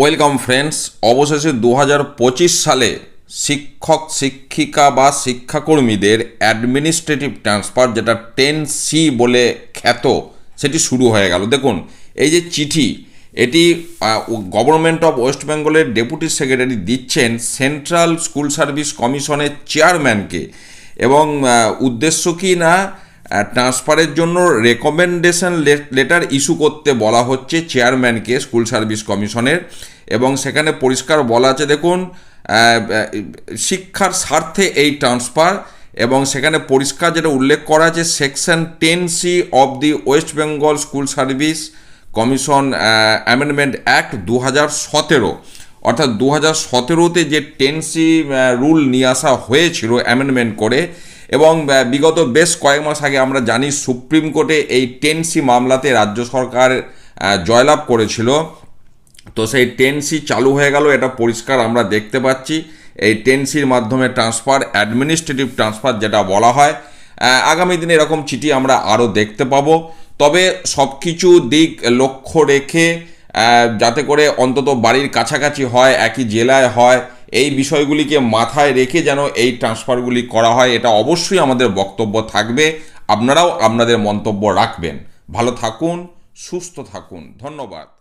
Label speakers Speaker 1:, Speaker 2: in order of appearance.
Speaker 1: Welcome friends, অবশেষে দু হাজার পঁচিশ সালে শিক্ষক, শিক্ষিকা বা শিক্ষাকর্মীদের অ্যাডমিনিস্ট্রেটিভ ট্রান্সফার, যেটা টেন সি বলে খ্যাত, সেটি শুরু হয়ে গেল। দেখুন, এই যে চিঠি, এটি গভর্নমেন্ট অফ ওয়েস্ট বেঙ্গলের ডেপুটি সেক্রেটারি দিচ্ছেন সেন্ট্রাল স্কুল সার্ভিস কমিশনের চেয়ারম্যানকে। এবং উদ্দেশ্য কি না ট্রান্সফারের জন্য রেকমেন্ডেশন লেটার ইস্যু করতে বলা হচ্ছে চেয়ারম্যানকে স্কুল সার্ভিস কমিশনের এবং সেখানে পরিষ্কার বলা আছে, দেখুন শিক্ষার স্বার্থে এই ট্রান্সফার এবং সেখানে পরিষ্কার যেটা উল্লেখ করা আছে section ten C of the west Bengal school service commission amendment act দু হাজার সতেরো। অর্থাৎ দু হাজার সতেরোতে যে টেনসি রুল নিয়ে আসা হয়েছিল অ্যামেন্ডমেন্ট করে এবং বিগত বেশ কয়েক মাস আগে আমরা জানি সুপ্রিম কোর্টে এই টেনসি মামলাতে রাজ্য সরকার জয়লাভ করেছিল। তো সেই টেনসি চালু হয়ে গেল, এটা পরিষ্কার আমরা দেখতে পাচ্ছি। এই টেনসির মাধ্যমে ট্রান্সফার, অ্যাডমিনিস্ট্রেটিভ ট্রান্সফার যেটা বলা হয় আগামী দিনে এরকম চিঠি আমরা আরও দেখতে পাবো। তবে সব কিছু দিক লক্ষ্য রেখে যাতে করে অন্তত বাড়ির কাছাকাছি হয়, একই জেলায় হয় এই বিষয়গুলিকে মাথায় রেখে যেন এই ট্রান্সফারগুলি করা হয়, এটা অবশ্যই আমাদের বক্তব্য থাকবে। আপনারাও আপনাদের মন্তব্য রাখবেন। ভালো থাকুন, সুস্থ থাকুন। ধন্যবাদ।